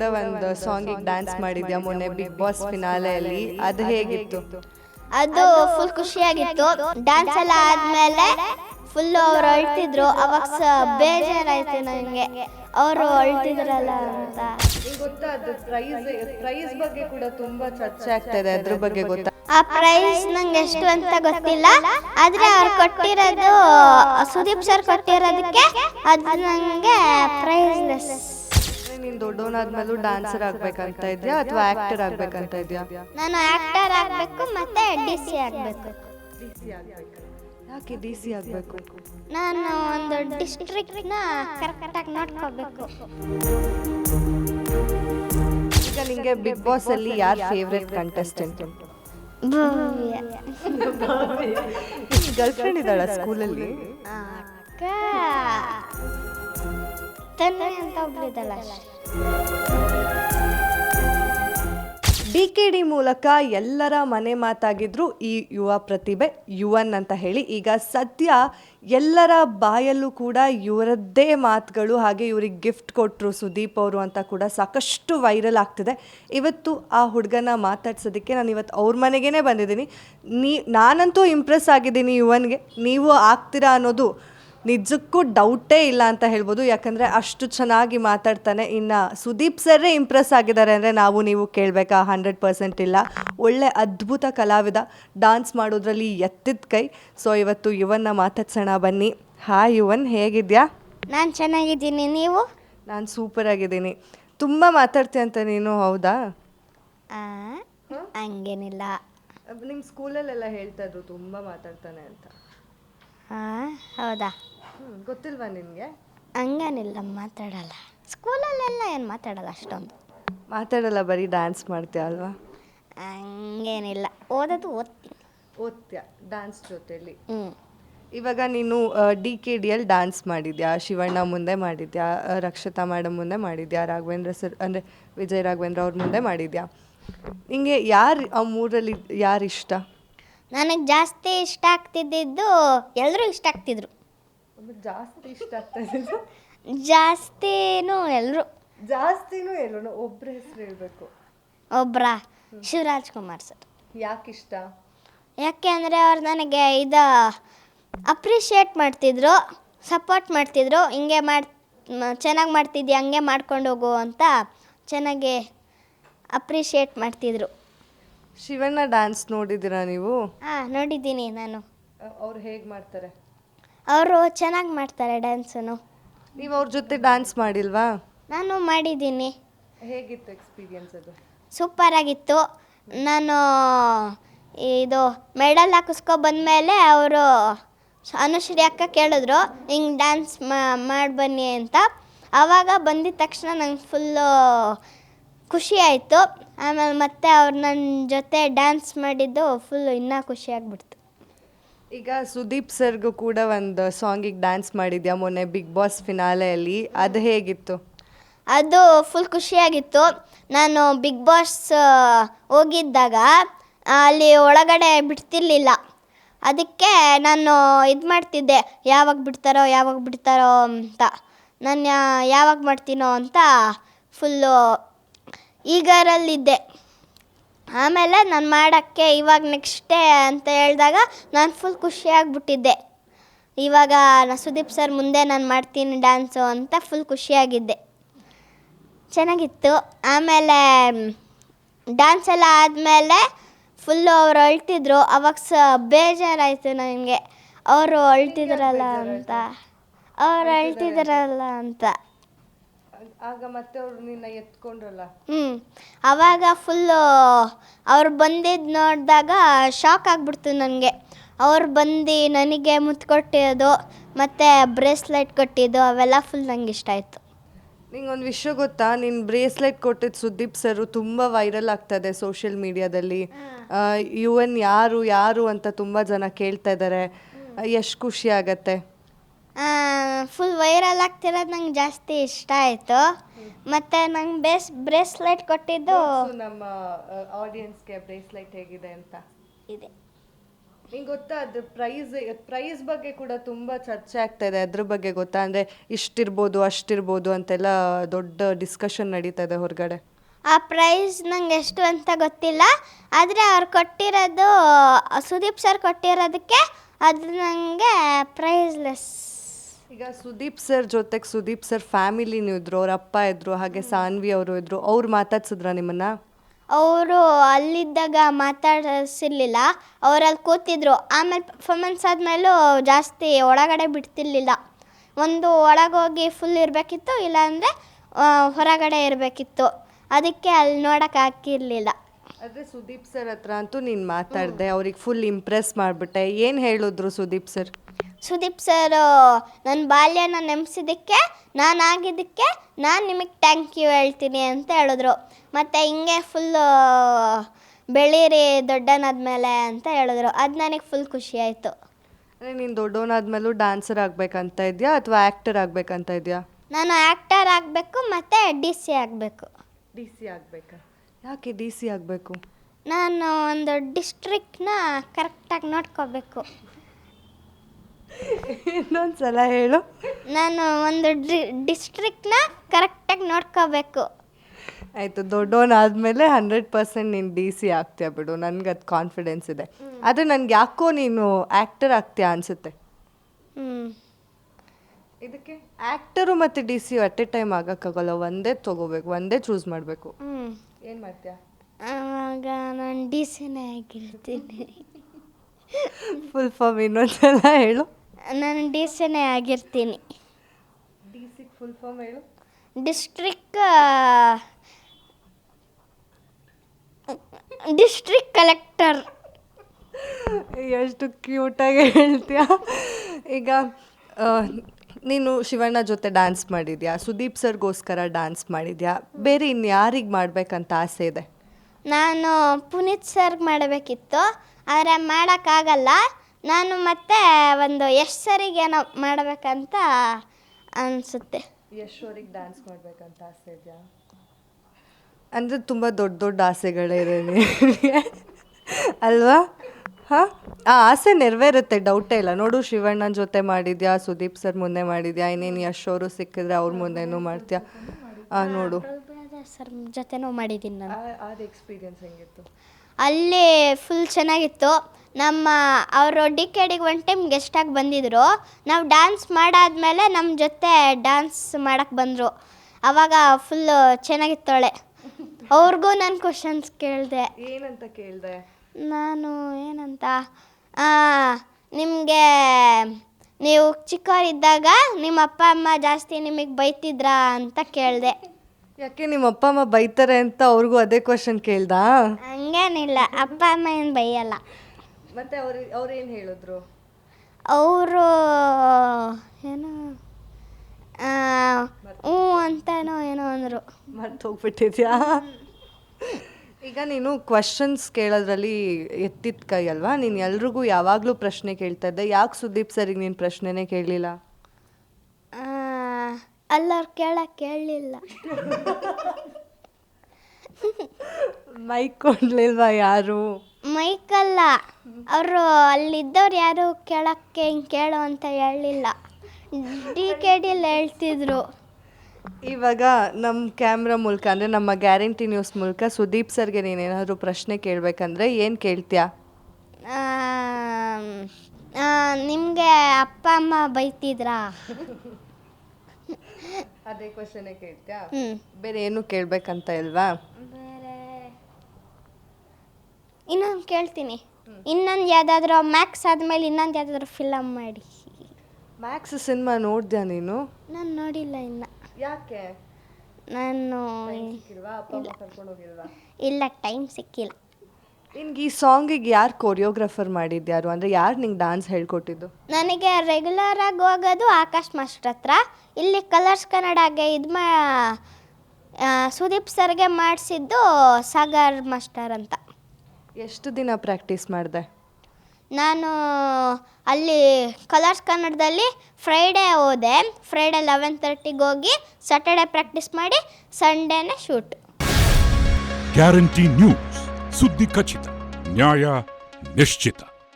ಕೂಡ ಒಂದು ಸಾಂಗಿಗೆ ಡ್ಯಾನ್ಸ್ ಮಾಡಿದ್ಯಾ ಮೊನ್ನೆ ಬಿಗ್ ಬಾಸ್ ಫಿನಾಲೆಯಲ್ಲಿ ಅದು ಹೇಗಿತ್ತು? ಅದು ಫುಲ್ ಖುಷಿಯಾಗಿತ್ತು. ಡ್ಯಾನ್ಸ್ ಎಲ್ಲ ಆದ್ಮೇಲೆ ಫುಲ್ ಅವ್ರು ಅಳ್ತಿದ್ರು. ಅವಾಗ ಸ ಬೇಜಾರಾಯ್ತು ನನಗೆ ಅವರು ಅಳ್ತಿದ್ರಲ್ಲ ಅಂತ. ಗೊತ್ತಾ? ಅದು ಪ್ರೈಸ್ ಪ್ರೈಸ್ ಬಗ್ಗೆ ಕೂಡ ತುಂಬಾ ಚರ್ಚೆ ಆಗ್ತಾ ಇದೆ. ಅದ್ರ ಬಗ್ಗೆ ಗೊತ್ತಾ? ಆ ಪ್ರೈಸ್ ನಂಗೆ ಎಷ್ಟು ಅಂತ ಗೊತ್ತಿಲ್ಲ. ಆದ್ರೆ ಅವ್ರು ಕೊಟ್ಟಿರೋದು ಸುದೀಪ್ ಸರ್ ಕೊಟ್ಟಿರೋದಕ್ಕೆ ಅದು ನನಗೆ ಪ್ರೈಸ್ಲೆಸ್ ನೀನ್ ದೊಡ್ಡವನಾದ್ಮೇಲೂ ಡಾನ್ಸರ್ ಆಗ್ಬೇಕಂತ ಇದ್ಯಾ ಅಥವಾ ಆಕ್ಟರ್ ಆಗ್ಬೇಕಂತ ಇದ್ಯಾ? ನಾನು ಆಕ್ಟರ್ ಆಗಬೇಕು ಮತ್ತೆ ಡಿ ಸಿ ಆಗಬೇಕು. ಯಾಕೆ ಡಿ ಸಿ ಆಗ್ಬೇಕು? ನಾನು ಒಂದು ಡಿಸ್ಟ್ರಿಕ್ಟ್ನ ಕರೆಕ್ಟಾಗಿ ನೋಡ್ಕೋಬೇಕು. ಈಗ ನಿಂಗೆ ಬಿಗ್ ಬಾಸ್ ಅಲ್ಲಿ ಯಾರ್ ಫೇವ್ರೆಟ್ ಕಂಟೆಸ್ಟೆಂಟ್ ಗರ್ಲ್ ಫ್ರೆಂಡ್ ಇದ್ದಾಳ ಸ್ಕೂಲಲ್ಲಿ ಅಕ್ಕ. ತನ್ವಿ ಅಂತ ಒಬ್ಳಿದಲ್ಲ ಅಷ್ಟೇ. ಡಿ ಮೂಲಕ ಎಲ್ಲರ ಮನೆ ಮಾತಾಗಿದ್ರು ಈ ಯುವ ಪ್ರತಿಭೆ, ಯುವನ್ ಅಂತ ಹೇಳಿ. ಈಗ ಸದ್ಯ ಎಲ್ಲರ ಬಾಯಲ್ಲೂ ಕೂಡ ಇವರದ್ದೇ ಮಾತುಗಳು, ಹಾಗೆ ಇವ್ರಿಗೆ ಗಿಫ್ಟ್ ಕೊಟ್ಟರು ಸುದೀಪ್ ಅವರು ಅಂತ ಕೂಡ ಸಾಕಷ್ಟು ವೈರಲ್ ಆಗ್ತಿದೆ. ಇವತ್ತು ಆ ಹುಡುಗನ ಮಾತಾಡ್ಸೋದಕ್ಕೆ ನಾನು ಇವತ್ತು ಅವ್ರ ಮನೆಗೇ ಬಂದಿದ್ದೀನಿ. ನೀ, ನಾನಂತೂ ಇಂಪ್ರೆಸ್ ಆಗಿದ್ದೀನಿ ಯುವನ್ಗೆ. ನೀವು ಆಗ್ತೀರಾ ಅನ್ನೋದು ನಿಜಕ್ಕೂ ಡೌಟೇ ಇಲ್ಲ ಅಂತ ಹೇಳ್ಬೋದು. ಯಾಕಂದರೆ ಅಷ್ಟು ಚೆನ್ನಾಗಿ ಮಾತಾಡ್ತಾನೆ. ಇನ್ನು ಸುದೀಪ್ ಸರ್ರೇ ಇಂಪ್ರೆಸ್ ಆಗಿದ್ದಾರೆ ಅಂದರೆ ನಾವು ನೀವು ಕೇಳಬೇಕಾ? ಹಂಡ್ರೆಡ್ ಪರ್ಸೆಂಟ್ ಇಲ್ಲ. ಒಳ್ಳೆ ಅದ್ಭುತ ಕಲಾವಿದ. ಡಾನ್ಸ್ ಮಾಡೋದ್ರಲ್ಲಿ ಎತ್ತಿದ ಕೈ. ಸೊ ಇವತ್ತು ಯುವನ್ನ ಮಾತಾಡ್ಸೋಣ ಬನ್ನಿ. ಹಾಯ್ ಯುವನ್ ಹೇಗಿದ್ಯಾ? ನಾನು ಚೆನ್ನಾಗಿದ್ದೀನಿ. ನೀವು? ನಾನು ಸೂಪರ್ ಆಗಿದ್ದೀನಿ. ತುಂಬ ಮಾತಾಡ್ತೀಯ ಅಂತ ನೀನು ಹೌದಾ? ಹಂಗೇನಿಲ್ಲ. ನಿಮ್ಮ ಸ್ಕೂಲಲ್ಲೆಲ್ಲ ಹೇಳ್ತಾ ಇದ್ರು ತುಂಬ ಮಾತಾಡ್ತಾನೆ ಅಂತ. ಹಾಂ ಹೌದಾ? ಗೊತ್ತಿಲ್ವಾ ನಿನಗೆ? ಹಂಗೇನಿಲ್ಲ ಮಾತಾಡಲ್ಲ. ಸ್ಕೂಲಲ್ಲೆಲ್ಲ ಏನು ಮಾತಾಡಲ್ಲ ಅಷ್ಟೊಂದು. ಮಾತಾಡಲ್ಲ ಬರೀ ಡ್ಯಾನ್ಸ್ ಮಾಡ್ತೀಯ ಅಲ್ವಾ? ಹಂಗೇನಿಲ್ಲ. ಓದೋದು ಓದ್ತೀನಿ. ಓದ್ತೀಯ ಡ್ಯಾನ್ಸ್ ಜೊತೆಲಿ. ಹ್ಞೂ ಇವಾಗ ನೀನು ಡಿ ಕೆ ಡಿಯಲ್ಲಿ ಡ್ಯಾನ್ಸ್ ಮಾಡಿದ್ಯಾ? ಶಿವಣ್ಣ ಮುಂದೆ ಮಾಡಿದ್ಯಾ? ರಕ್ಷತಾ ರಕ್ಷಿತಾ ಮೇಡಮ್ ಮುಂದೆ ಮಾಡಿದ್ಯಾ? ರಾಘವೇಂದ್ರ ಸರ್ ಅಂದರೆ ವಿಜಯ್ ರಾಘವೇಂದ್ರ ಅವ್ರ ಮುಂದೆ ಮಾಡಿದ್ಯಾ? ನಿಂಗೆ ಯಾರು ಆ ಮೂರಲ್ಲಿ ಯಾರು ಇಷ್ಟ ನನಗೆ ಜಾಸ್ತಿ ಇಷ್ಟ ಆಗ್ತಿದ್ದಿದ್ದು ಎಲ್ಲರೂ ಇಷ್ಟ ಆಗ್ತಿದ್ರು. ಜಾಸ್ತಿ ಇಷ್ಟ ಜಾಸ್ತಿನೂ ಎಲ್ಲರೂ ಜಾಸ್ತಿನೂ ಎಲ್ಲರೂ ಒಬ್ಬರ ಹೆಸರು ಹೇಳಬೇಕು. ಒಬ್ಬರ ಶಿವರಾಜ್ ಕುಮಾರ್ ಸರ್. ಯಾಕೆ ಇಷ್ಟ ಯಾಕೆ ಅಂದರೆ ಅವ್ರು ನನಗೆ ಇದು ಅಪ್ರಿಷಿಯೇಟ್ ಮಾಡ್ತಿದ್ರು ಸಪೋರ್ಟ್ ಮಾಡ್ತಿದ್ರು ಹಿಂಗೆ ಮಾಡಿ ಚೆನ್ನಾಗಿ ಮಾಡ್ತಿದ್ಯಾ ಹಂಗೆ ಮಾಡ್ಕೊಂಡು ಹೋಗು ಅಂತ ಚೆನ್ನಾಗಿ ಅಪ್ರಿಷಿಯೇಟ್ ಮಾಡ್ತಿದ್ರು. ಶಿವಣ್ಣ ಡ್ಯಾನ್ಸ್ ನೋಡಿದ್ದೀರಾ ನೀವು? ಹಾ ನೋಡಿದ್ದೀನಿ ನಾನು. ಅವ್ರು ಹೇಗೆ ಮಾಡ್ತಾರೆ? ಅವರು ಚೆನ್ನಾಗಿ ಮಾಡ್ತಾರೆ ಡ್ಯಾನ್ಸನ್ನು ನೀವು ಅವ್ರ ಜೊತೆ ಡ್ಯಾನ್ಸ್ ಮಾಡಿಲ್ವಾ? ನಾನು ಮಾಡಿದ್ದೀನಿ. ಹೇಗಿತ್ತು ಎಕ್ಸ್ಪೀರಿಯನ್ಸ್ ಅದು? ಸೂಪರ್ ಆಗಿತ್ತು. ನಾನು ಇದು ಮೆಡಲ್ ಹಾಕಿಸ್ಕೊ ಬಂದಮೇಲೆ ಅವರು ಅನುಶ್ರೀ ಅಕ್ಕ ಕೇಳಿದ್ರು ಹಿಂಗೆ ಡ್ಯಾನ್ಸ್ ಮಾಡಿ ಬನ್ನಿ ಅಂತ. ಆವಾಗ ಬಂದಿದ ತಕ್ಷಣ ನಂಗೆ ಫುಲ್ಲು ಖುಷಿ ಆಯಿತು ಆಮೇಲೆ ಮತ್ತೆ ಅವ್ರು ನನ್ನ ಜೊತೆ ಡ್ಯಾನ್ಸ್ ಮಾಡಿದ್ದು ಫುಲ್ಲು ಇನ್ನೂ ಖುಷಿ ಆಗ್ಬಿಡ್ತು. ಈಗ ಸುದೀಪ್ ಸರ್ಗೂ ಕೂಡ ಒಂದು ಸಾಂಗಿಗೆ ಡ್ಯಾನ್ಸ್ ಮಾಡಿದ್ಯಾ ಮೊನ್ನೆ ಬಿಗ್ ಬಾಸ್ ಫಿನಾಲೆಯಲ್ಲಿ ಅದು ಹೇಗಿತ್ತು? ಅದು ಫುಲ್ ಖುಷಿಯಾಗಿತ್ತು. ನಾನು ಬಿಗ್ ಬಾಸ್ ಹೋಗಿದ್ದಾಗ ಅಲ್ಲಿ ಒಳಗಡೆ ಬಿಡ್ತಿರ್ಲಿಲ್ಲ. ಅದಕ್ಕೆ ನಾನು ಇದು ಮಾಡ್ತಿದ್ದೆ ಯಾವಾಗ ಬಿಡ್ತಾರೋ ಯಾವಾಗ ಬಿಡ್ತಾರೋ ಅಂತ. ನಾನು ಯಾವಾಗ ಮಾಡ್ತೀನೋ ಅಂತ ಫುಲ್ಲು ಈಗರಲ್ಲಿದ್ದೆ. ಆಮೇಲೆ ನಾನು ಮಾಡೋಕ್ಕೆ ಇವಾಗ ನೆಕ್ಸ್ಟ್ ಅಂತ ಹೇಳಿದಾಗ ನಾನು ಫುಲ್ ಖುಷಿಯಾಗ್ಬಿಟ್ಟಿದ್ದೆ. ಇವಾಗ ನ ಸುದೀಪ್ ಸರ್ ಮುಂದೆ ನಾನು ಮಾಡ್ತೀನಿ ಡ್ಯಾನ್ಸು ಅಂತ ಫುಲ್ ಖುಷಿಯಾಗಿದ್ದೆ. ಚೆನ್ನಾಗಿತ್ತು. ಆಮೇಲೆ ಡ್ಯಾನ್ಸ್ ಎಲ್ಲ ಆದಮೇಲೆ ಫುಲ್ಲು ಅವ್ರು ಅಳ್ತಿದ್ರು. ಅವಾಗ ಸ ಬೇಜಾರಾಯಿತು ನನಗೆ. ಅವರು ಅಳ್ತಿದ್ರಲ್ಲ ಅಂತ. ಅವ್ರು ಅಳ್ತಿದ್ರಲ್ಲ ಅಂತ. ಆಗ ಮತ್ತೆ ಅವ್ರು ನಿನ್ನ ಎತ್ಕೊಂಡ್ರಲ್ಲ. ಹ್ಞೂ ಅವಾಗ ಫುಲ್ಲು ಅವ್ರು ಬಂದಿದ್ದು ನೋಡಿದಾಗ ಶಾಕ್ ಆಗಿಬಿಡ್ತು ನನಗೆ ಅವ್ರು ಬಂದು ನನಗೆ ಮುತ್ತು ಕೊಟ್ಟಿದ್ದು ಮತ್ತು ಬ್ರೇಸ್ಲೆಟ್ ಕೊಟ್ಟಿದ್ದು ಅವೆಲ್ಲ ಫುಲ್ ನಂಗೆ ಇಷ್ಟ ಆಯಿತು. ಒಂದು ವಿಷಯ ಗೊತ್ತಾ? ನಿನ್ನ ಬ್ರೇಸ್ಲೆಟ್ ಕೊಟ್ಟಿದ್ದು ಸುದೀಪ್ ಸರ್ ತುಂಬ ವೈರಲ್ ಆಗ್ತದೆ ಸೋಷಿಯಲ್ ಮೀಡಿಯಾದಲ್ಲಿ ಯುವನ್ ಯಾರು ಯಾರು ಅಂತ ತುಂಬ ಜನ ಕೇಳ್ತಾ ಇದ್ದಾರೆ ಎಷ್ಟು ಖುಷಿ ಆಗತ್ತೆ? ಫುಲ್ ವೈರಲ್ ಆಗ್ತಿರೋದು ನಂಗೆ ಜಾಸ್ತಿ ಇಷ್ಟ ಆಯಿತು. ಮತ್ತು ನಂಗೆ ಬೇಸ್ ಬ್ರೇಸ್ಲೆಟ್ ಕೊಟ್ಟಿದ್ದು ನಮ್ಮ ಆಡಿಯನ್ಸ್ಗೆ ಬ್ರೇಸ್ಲೆಟ್ ಹೇಗಿದೆ ಅಂತ. ಇದೆ. ನಿಂಗೆ ಗೊತ್ತಾ ಅದು ಪ್ರೈಸ್ ಪ್ರೈಸ್ ಬಗ್ಗೆ ಕೂಡ ತುಂಬ ಚರ್ಚೆ ಆಗ್ತಾ ಇದೆ. ಅದ್ರ ಬಗ್ಗೆ ಗೊತ್ತಾ? ಅಂದರೆ ಇಷ್ಟಿರ್ಬೋದು ಅಷ್ಟಿರ್ಬೋದು ಅಂತೆಲ್ಲ ದೊಡ್ಡ ಡಿಸ್ಕಷನ್ ನಡೀತಾ ಇದೆ ಹೊರಗಡೆ. ಆ ಪ್ರೈಸ್ ನಂಗೆ ಎಷ್ಟು ಅಂತ ಗೊತ್ತಿಲ್ಲ. ಆದರೆ ಅವ್ರು ಕೊಟ್ಟಿರೋದು ಸುದೀಪ್ ಸರ್ ಕೊಟ್ಟಿರೋದಕ್ಕೆ ಅದು ನನಗೆ ಪ್ರೈಸ್ಲೆಸ್ ಈಗ ಸುದೀಪ್ ಸರ್ ಜೊತೆಗೆ ಸುದೀಪ್ ಸರ್ ಫ್ಯಾಮಿಲಿನೂ ಇದ್ರು ಅವ್ರ ಅಪ್ಪ ಇದ್ರು ಹಾಗೆ ಸಾನ್ವಿ ಅವರು ಇದ್ರು ಅವ್ರು ಮಾತಾಡ್ಸಿದ್ರ ನಿಮ್ಮನ್ನ? ಅವರು ಅಲ್ಲಿದ್ದಾಗ ಮಾತಾಡಿಸಿರ್ಲಿಲ್ಲ ಅವರಲ್ಲಿ ಕೂತಿದ್ರು. ಆಮೇಲೆ ಪರ್ಫಾಮೆನ್ಸ್ ಆದಮೇಲೂ ಜಾಸ್ತಿ ಒಳಗಡೆ ಬಿಡ್ತಿರ್ಲಿಲ್ಲ. ಒಂದು ಒಳಗೋಗಿ ಫುಲ್ ಇರಬೇಕಿತ್ತು ಇಲ್ಲಾಂದರೆ ಹೊರಗಡೆ ಇರಬೇಕಿತ್ತು. ಅದಕ್ಕೆ ಅಲ್ಲಿ ನೋಡೋಕೆ ಹಾಕಿರಲಿಲ್ಲ. ಆದರೆ ಸುದೀಪ್ ಸರ್ ಹತ್ರ ಅಂತೂ ನೀನು ಮಾತಾಡಿದೆ ಅವ್ರಿಗೆ ಫುಲ್ ಇಂಪ್ರೆಸ್ ಮಾಡಿಬಿಟ್ಟೆ. ಏನು ಹೇಳಿದ್ರು ಸುದೀಪ್ ಸರ್? ಸುದೀಪ್ ಸರ್ ನನ್ನ ಬಾಲ್ಯನ ನೆನೆಸಿದ್ದಕ್ಕೆ ನಾನು ಆಗಿದ್ದಕ್ಕೆ ನಾನು ನಿಮಗೆ ಥ್ಯಾಂಕ್ ಯು ಹೇಳ್ತೀನಿ ಅಂತ ಹೇಳಿದ್ರು. ಮತ್ತು ಹಿಂಗೆ ಫುಲ್ಲು ಬೆಳೀರಿ ದೊಡ್ಡನಾದ್ಮೇಲೆ ಅಂತ ಹೇಳಿದ್ರು. ಅದು ನನಗೆ ಫುಲ್ ಖುಷಿ ಆಯಿತು. ಅಂದರೆ ನೀನು ದೊಡ್ಡವನಾದ್ಮೇಲೂ ಡ್ಯಾನ್ಸರ್ ಆಗಬೇಕಂತ ಇದೆಯಾ ಅಥವಾ ಆ್ಯಕ್ಟರ್ ಆಗಬೇಕಂತ ಇದೆಯಾ? ನಾನು ಆ್ಯಕ್ಟರ್ ಆಗಬೇಕು ಮತ್ತು ಡಿ ಸಿ ಆಗಬೇಕು. ಡಿ ಸಿ ಆಗಬೇಕಾ? ಯಾಕೆ ಡಿ ಸಿ ಆಗಬೇಕು? ನಾನು ಒಂದು ಡಿಸ್ಟ್ರಿಕ್ಟ್ನ ಕರೆಕ್ಟಾಗಿ ನೋಡ್ಕೋಬೇಕು. ಇನ್ನೊಂದು ಸಲ ಹೇಳು. ನಾನು ಒಂದು ಡಿಸ್ಟ್ರಿಕ್ಟ್ನ ಕರೆಕ್ಟಾಗಿ ನೋಡ್ಕೋಬೇಕು. ಆಯಿತು ದೊಡ್ಡವನಾದ್ಮೇಲೆ ಹಂಡ್ರೆಡ್ ಪರ್ಸೆಂಟ್ ನೀನು ಡಿ ಸಿ ಆಗ್ತೀಯ ಬಿಡು. ನನಗೆ ಅದು ಕಾನ್ಫಿಡೆನ್ಸ್ ಇದೆ ಆದರೆ ನನಗೆ ಯಾಕೋ ನೀನು ಆ್ಯಕ್ಟರ್ ಆಗ್ತೀಯ ಅನಿಸುತ್ತೆ. ಇದಕ್ಕೆ ಆ್ಯಕ್ಟರು ಮತ್ತು D C at a time ಆಗೋಕ್ಕಾಗಲ್ಲ. ಒಂದೇ ತೊಗೋಬೇಕು ಒಂದೇ ಚೂಸ್ ಮಾಡಬೇಕು. ಏನು ಮಾಡ್ತೀಯ? ಆವಾಗ ನಾನು ಡಿ ಸಿನೇ ಆಗಿರ್ತೀನಿ. ಫುಲ್ ಫಾರ್ಮ್ ಇನ್ನೊಂದು ಸಲ ಹೇಳು. ನಾನು ಡಿ ಸಿನೇ ಆಗಿರ್ತೀನಿ. ಡಿ ಸಿ ಫುಲ್ ಫಾರ್ಮ್ ಹೇಳು. District district collector. ಎಷ್ಟು ಕ್ಯೂಟಾಗಿ ಹೇಳ್ತೀಯ? ಈಗ ನೀನು ಶಿವಣ್ಣ ಜೊತೆ ಡ್ಯಾನ್ಸ್ ಮಾಡಿದ್ಯಾ? ಸುದೀಪ್ ಸರ್ಗೋಸ್ಕರ ಡ್ಯಾನ್ಸ್ ಮಾಡಿದ್ಯಾ? ಬೇರೆ ಇನ್ಯಾರಿಗೆ ಮಾಡಬೇಕಂತ ಆಸೆ ಇದೆ? ನಾನು ಪುನೀತ್ ಸರ್ಗೆ ಮಾಡಬೇಕಿತ್ತು ಆದರೆ ಮಾಡೋಕ್ಕಾಗಲ್ಲ. ನಾನು ಮತ್ತೆ ಒಂದು ಎಷ್ಟು ಏನೋ ಮಾಡಬೇಕಂತ ಅನಿಸುತ್ತೆ. ಯಶ್ವರಿಗೆ ಡ್ಯಾನ್ಸ್ ಮಾಡಬೇಕಂತ ಆಸೆ ಇದೆಯಾ? ಅಂದರೆ ತುಂಬ ದೊಡ್ಡ ದೊಡ್ಡ ಆಸೆಗಳಿದೆ ನಿನಗೆ. ಅಲ್ವಾ? ಹಾಂ? ಆ ಆಸೆ ನೆರವೇರುತ್ತೆ ಡೌಟೇ ಇಲ್ಲ. ನೋಡು ಶಿವಣ್ಣನ ಜೊತೆ ಮಾಡಿದ್ಯಾ ಸುದೀಪ್ ಸರ್ ಮುಂದೆ ಮಾಡಿದ್ಯಾ ಇನ್ನೇನು ಯಶ್ ಅವರು ಸಿಕ್ಕಿದ್ರೆ ಅವ್ರ ಮುಂದೆನೂ ಮಾಡ್ತೀಯಾ? ಆ, ನೋಡು. ಸರ್ ಜೊತೆನೂ ಮಾಡಿದ್ದೀನಿ ನಾನು. ಅದು ಎಕ್ಸ್ಪೀರಿಯನ್ಸ್ ಹೆಂಗಿತ್ತು? ಅಲ್ಲಿ ಫುಲ್ ಚೆನ್ನಾಗಿತ್ತು. ನಮ್ಮ ಅವರು ಡಿ ಕೆ ಡಿಗೆ ಒನ್ ಟೈಮ್ ಗೆಸ್ಟಾಗಿ ಬಂದಿದ್ದರು ನಾವು ಡ್ಯಾನ್ಸ್ ಮಾಡಾದಮೇಲೆ ನಮ್ಮ ಜೊತೆ ಡ್ಯಾನ್ಸ್ ಮಾಡಕ್ಕೆ ಬಂದರು. ಅವಾಗ ಫುಲ್ಲು ಚೆನ್ನಾಗಿತ್ತೊಳೆ. ಅವ್ರಿಗೂ ನಾನು ಕ್ವಶನ್ಸ್ ಕೇಳಿದೆ. ಏನಂತ ಕೇಳಿದೆ? ನಾನು ಏನಂತ? ನಿಮಗೆ ನೀವು ಚಿಕ್ಕವರಿದ್ದಾಗ ನಿಮ್ಮ ಅಪ್ಪ ಅಮ್ಮ ಜಾಸ್ತಿ ನಿಮಗೆ ಬೈತಿದ್ರಾ ಅಂತ ಕೇಳಿದೆ. ಯಾಕೆ ನಿಮ್ಮ ಅಪ್ಪ ಅಮ್ಮ ಬೈತಾರೆ ಅಂತ ಅವ್ರಿಗೂ ಅದೇ ಕ್ವಶನ್ ಕೇಳ್ದಾ? ಹಂಗೇನಿಲ್ಲ. ಅಪ್ಪ ಅಮ್ಮ ಏನು ಬೈಯಲ್ಲ. ಮತ್ತೆ ಅವ್ರು ಅವ್ರು ಏನು ಹೇಳಿದ್ರು? ಅವರು ಏನೋ ಆ, ಹ್ಞೂ ಅಂತನೋ ಏನೋ ಅಂದರು. ಮರ್ತು ಹೋಗ್ಬಿಟ್ಟಿದ್ಯಾ ಈಗ ನೀನು ಕ್ವಶನ್ಸ್ ಕೇಳೋದ್ರಲ್ಲಿ ಎತ್ತಿದ ಕೈ ಅಲ್ವಾ? ನೀನು ಎಲ್ರಿಗೂ ಯಾವಾಗಲೂ ಪ್ರಶ್ನೆ ಕೇಳ್ತಾ ಇದ್ದೆ. ಯಾಕೆ ಸುದೀಪ್ ಸರಿಗೆ ನೀನು ಪ್ರಶ್ನೆನೇ ಕೇಳಲಿಲ್ಲ? ಅಲ್ಲವ್ರು ಕೇಳಕ್ಕೆ ಕೇಳಲಿಲ್ಲ. ಮೈಕ್ ಕೊಡ್ಲಿಲ್ವಾ ಯಾರು? ಮೈಕಲ್ಲ ಅವರು ಅಲ್ಲಿದ್ದವ್ರು ಯಾರು ಕೇಳಕ್ಕೆ ಹಿಂಗೆ ಕೇಳು ಅಂತ ಹೇಳಲಿಲ್ಲ. ಡಿ ಕೆ ಡಿಲಿ ಹೇಳ್ತಿದ್ರು. ಇವಾಗ ನಮ್ಮ ಕ್ಯಾಮ್ರಾ ಮೂಲಕ ಅಂದರೆ ನಮ್ಮ ಗ್ಯಾರಂಟಿ ನ್ಯೂಸ್ ಮೂಲಕ ಸುದೀಪ್ ಸರ್ಗೆ ನೀನೇನಾದರೂ ಪ್ರಶ್ನೆ ಕೇಳಬೇಕಂದ್ರೆ ಏನು ಕೇಳ್ತೀಯಾ? ನಿಮಗೆ ಅಪ್ಪ ಅಮ್ಮ ಬೈತಿದ್ರಾ? ಅದೇ ಕ್ವಶನೇ ಕೇಳ್ತೀಯಾ? ಬೇರೆ ಏನು ಕೇಳಬೇಕಂತ ಇಲ್ವಾ? ಇನ್ನೊಂದು ಕೇಳ್ತೀನಿ. ಇನ್ನೊಂದು ಯಾವುದಾದ್ರೂ ಮ್ಯಾಕ್ಸ್ ಆದಮೇಲೆ ಇನ್ನೊಂದು ಯಾವುದಾದ್ರೂ ಫಿಲಮ್ ಮಾಡಿ. ಮ್ಯಾಕ್ಸ್ ಸಿನಿಮಾ ನೋಡ್ದ್ಯಾ ನೀನು? ನಾನು ನೋಡಿಲ್ಲ ಇನ್ನು. ಯಾಕೆ? ನಾನು ಇಲ್ಲ. ಟೈಮ್ ಸಿಕ್ಕಿಲ್ಲ. ನಿನ್ಗೆ ಈ ಸಾಂಗಿಗೆ ಯಾರು ಕೊರಿಯೋಗ್ರಾಫರ್ ಮಾಡಿದ್ಯಾರು ಅಂದರೆ ಯಾರು ನಿಂಗೆ ಡ್ಯಾನ್ಸ್ ಹೇಳ್ಕೊಟ್ಟಿದ್ದು? ನನಗೆ ರೆಗ್ಯುಲರ್ ಆಗಿ ಹೋಗೋದು ಆಕಾಶ್ ಮಾಸ್ಟರ್ ಹತ್ರ. ಇಲ್ಲಿ ಕಲರ್ಸ್ ಕನ್ನಡಗೆ ಇದು ಮಾ ಸುದೀಪ್ ಸರ್ಗೆ ಮಾಡಿಸಿದ್ದು ಸಾಗರ್ ಮಾಸ್ಟರ್ ಅಂತ. ಎಷ್ಟು ದಿನ ಪ್ರಾಕ್ಟೀಸ್ ಮಾಡಿದೆ? ನಾನು ಅಲ್ಲಿ ಕಲರ್ಸ್ ಕನ್ನಡದಲ್ಲಿ ಫ್ರೈಡೇ ಹೋದೆ. ಫ್ರೈಡೇ ಲೆವೆನ್ ತರ್ಟಿಗೆ ಹೋಗಿ ಸ್ಯಾಟರ್ಡೆ ಪ್ರಾಕ್ಟೀಸ್ ಮಾಡಿ ಸಂಡೇನೇ ಶೂಟ್ ಗ್ಯಾರಂಟಿ ನ್ಯೂಸ್ ಸುದ್ದಿ ಖಚಿತ ನ್ಯಾಯ ನಿಶ್ಚಿತ